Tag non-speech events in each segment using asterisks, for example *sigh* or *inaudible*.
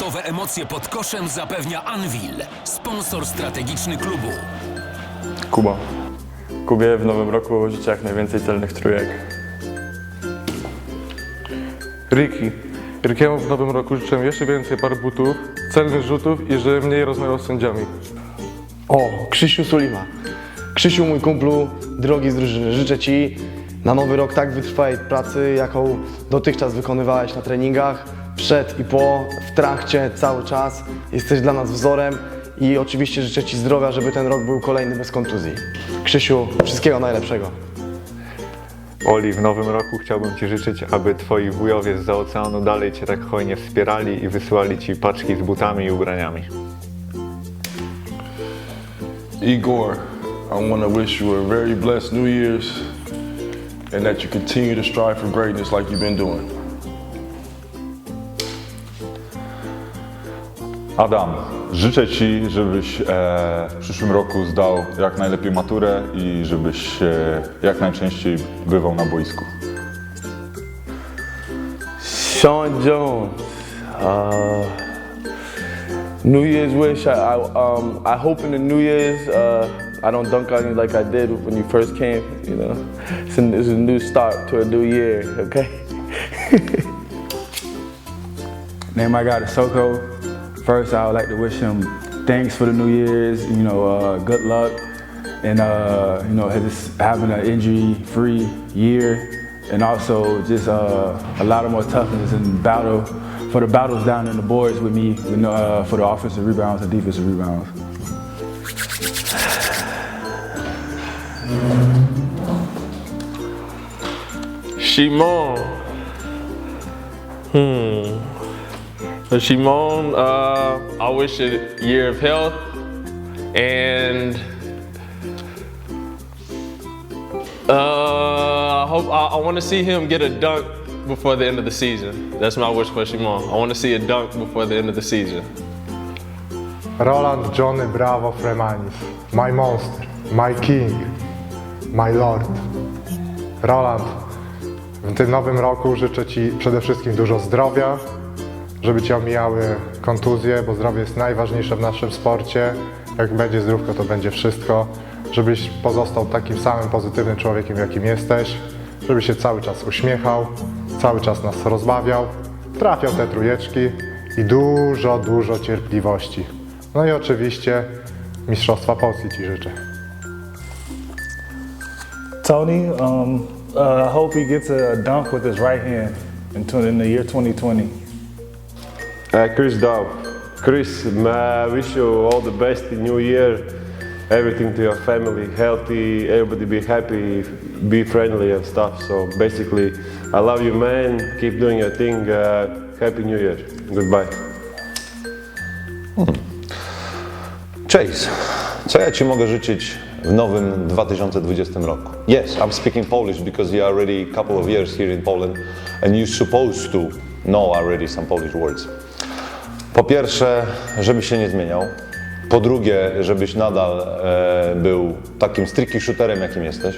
sportowe emocje pod koszem zapewnia Anvil, sponsor strategiczny klubu. Kuba. Kubie w nowym roku życzę jak najwięcej celnych trójek. Ricky. Rickiemu w nowym roku życzę jeszcze więcej par butów, celnych rzutów i żeby mniej rozmawiał z sędziami. O, Krzysiu Sulima. Krzysiu, mój kumplu, drogi z drużyny, życzę Ci na nowy rok tak wytrwałej pracy, jaką dotychczas wykonywałeś na treningach, przed i po, w trakcie, cały czas. Jesteś dla nas wzorem i oczywiście życzę Ci zdrowia, żeby ten rok był kolejny bez kontuzji. Krzysiu, wszystkiego najlepszego. Oli, w nowym roku chciałbym Ci życzyć, aby Twoi wujowie z oceanu dalej Cię tak hojnie wspierali i wysyłali Ci paczki z butami i ubraniami. Igor, I want to wish you a very blessed New Year's and that you continue to strive for greatness like you've been doing. Adam, życzę Ci, żebyś e, w przyszłym roku zdał jak najlepiej maturę i żebyś e, jak najczęściej bywał na boisku. Sean Jones. Uh, New Year's wish. I, I, um, I hope in the New Year's uh, I don't dunk on you like I did when you first came. You know, it's a, it's a new start to a new year. Okay. *laughs* Name I got is Soko. First, I would like to wish him thanks for the New Year's. You know, uh, good luck, and uh, you know, his having an injury-free year, and also just uh, a lot of more toughness and battle for the battles down in the boards with me, you know, uh, for the offensive rebounds and defensive rebounds. Shimon. Hmm. Shimon, uh, I wish a year of health and uh, I hope I, I want to see him get a dunk before the end of the season. That's my wish for Shimon. I want to see a dunk before the end of the season. Roland Johnny Bravo Fremanis, my monster, my king, my lord. Roland, w tym nowym roku życzę Ci przede wszystkim dużo zdrowia, żeby Cię omijały kontuzje, bo zdrowie jest najważniejsze w naszym sporcie. Jak będzie zdrówko, to będzie wszystko. Żebyś pozostał takim samym pozytywnym człowiekiem, jakim jesteś, żeby się cały czas uśmiechał, cały czas nas rozbawiał, trafiał te trójeczki i dużo, dużo cierpliwości. No i oczywiście Mistrzostwa Polski Ci życzę. Tony, um, uh, I hope he gets a dunk with his right hand in, in the year 2020. Uh, Chris Dow. Chris, I wish you all the best in New Year. Everything to your family, healthy, everybody be happy, be friendly and stuff. So basically, I love you, man. Keep doing your thing. Uh, happy New Year. Goodbye. Chase, co ja Ci mogę życzyć w nowym 2020 roku? Yes, I'm speaking Polish because you're already a couple of years here in Poland and you're supposed to know already some Polish words. Po pierwsze, żebyś się nie zmieniał. Po drugie, żebyś nadal e, był takim strictly shooterem, jakim jesteś.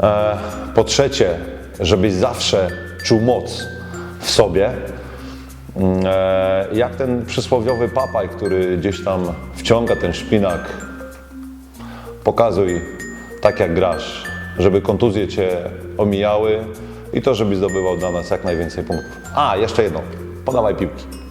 E, po trzecie, żebyś zawsze czuł moc w sobie. Mm, E, jak ten przysłowiowy papaj, który gdzieś tam wciąga ten szpinak. Pokazuj tak jak grasz, żeby kontuzje cię omijały i to, żebyś zdobywał dla nas jak najwięcej punktów. A, jeszcze jedno, podawaj piłki.